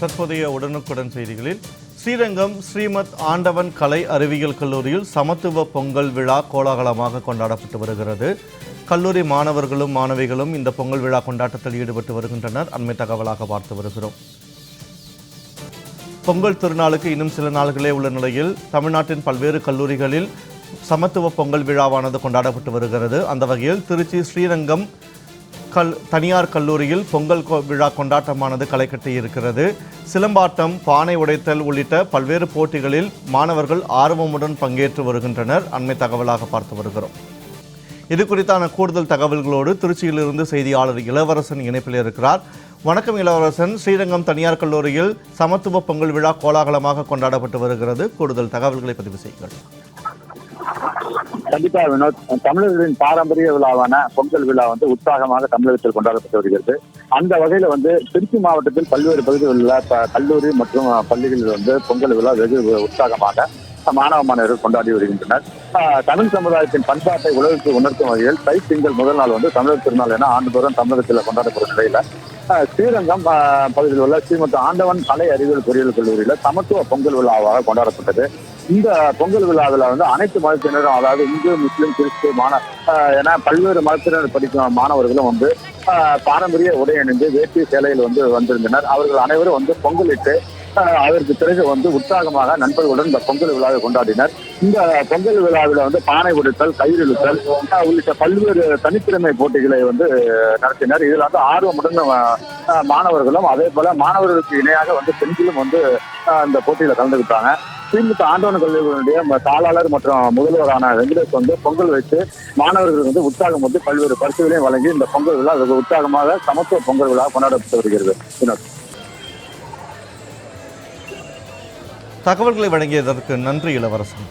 தற்போதைய உடனுக்குடன் செய்திகளில் ஸ்ரீரங்கம் ஸ்ரீமத் ஆண்டவன் கலை அறிவியல் கல்லூரியில் சமத்துவ பொங்கல் விழா கோலாகலமாக கொண்டாடப்பட்டு வருகிறது. கல்லூரி மாணவர்களும் மாணவிகளும் இந்த பொங்கல் விழா கொண்டாட்டத்தில் ஈடுபட்டு வருகின்றனர். அண்மை தகவலாக பார்த்து வருகிறோம். பொங்கல் திருநாளுக்கு இன்னும் சில நாள்களே உள்ள நிலையில் தமிழ்நாட்டின் பல்வேறு கல்லூரிகளில் சமத்துவ பொங்கல் விழாவானது கொண்டாடப்பட்டு வருகிறது. அந்த வகையில் திருச்சி ஸ்ரீரங்கம் கல் தனியார் கல்லூரியில் பொங்கல் விழா கொண்டாட்டமானது களைக்கட்டி இருக்கிறது. சிலம்பாட்டம் பானை உடைத்தல் உள்ளிட்ட பல்வேறு போட்டிகளில் மாணவர்கள் ஆர்வமுடன் பங்கேற்று வருகின்றனர். அண்மை தகவலாக பார்த்து வருகிறோம். இது குறித்தான கூடுதல் தகவல்களோடு திருச்சியிலிருந்து செய்தியாளர் இளவரசன் இணைப்பில் இருக்கிறார். வணக்கம் இளவரசன். ஸ்ரீரங்கம் தனியார் கல்லூரியில் சமத்துவ பொங்கல் விழா கோலாகலமாக கொண்டாடப்பட்டு வருகிறது. கூடுதல் தகவல்களை பதிவு செய்யுங்கள். கண்டிப்பா வினோத் தமிழர்களின் பாரம்பரிய விழாவான பொங்கல் விழா வந்து உற்சாகமாக தமிழகத்தில் கொண்டாடப்பட்டு வருகிறது. அந்த வகையில வந்து திருச்சி மாவட்டத்தில் பல்வேறு பகுதிகளில் உள்ள கல்லூரி மற்றும் பள்ளிகளில் வந்து பொங்கல் விழா வெகு உற்சாகமாக மாணவ மாணவர்கள் கொண்டாடி வருகின்றனர். தமிழ் சமுதாயத்தின் பண்பாட்டை உலகிற்கு உணர்த்தும் வகையில் தை திங்கள் முதல் நாள் வந்து தமிழர் திருநாள் என ஆண்டுதோறும் தமிழகத்தில் கொண்டாடப்படும் நிலையில ஸ்ரீரங்கம் பகுதியில் உள்ள ஸ்ரீமத் ஆண்டவன் கலை அறிவியல் பொறியியல் கல்லூரியில சமத்துவ பொங்கல் விழாவாக கொண்டாடப்பட்டது. இந்த பொங்கல் விழாவில் வந்து அனைத்து மதத்தினரும் அதாவது இந்து முஸ்லிம் கிறிஸ்து மாண ஆஹ் என பல்வேறு மதத்தினர் படிக்கும் மாணவர்களும் வந்து பாரம்பரிய உடை அணிந்து வேட்டி சேலையில் வந்து வந்திருந்தனர். அவர்கள் அனைவரும் வந்து பொங்கலிட்டு அதற்கு பிறகு வந்து உற்சாகமாக நண்பர்களுடன் இந்த பொங்கல் விழாவை கொண்டாடினர். இந்த பொங்கல் விழாவில் வந்து பானை உடைத்தல் கயிறு இழுத்தல் உள்ளிட்ட பல்வேறு தனித்திறமை போட்டிகளை வந்து நடத்தினர். இதில் வந்து ஆர்வமுடன் மாணவர்களும் அதே போல மாணவர்களுக்கு இணையாக வந்து பெண்களும் வந்து இந்த போட்டியில கலந்துக்கிட்டாங்க திமுக ஆண்டவன் கல்லூரியினுடைய தாளாளர் மற்றும் முதல்வரான வெங்கடேஷ் வந்து பொங்கல் வைத்து மாணவர்களுக்கு வந்து உற்சாகம் வந்து பல்வேறு பரிசுகளையும் வழங்கி இந்த பொங்கல் விழா உற்சாகமாக சமத்துவ பொங்கல் விழா கொண்டாடப்பட்டு வருகிறது. தகவல்களை வழங்கியதற்கு நன்றி இளவரசன்.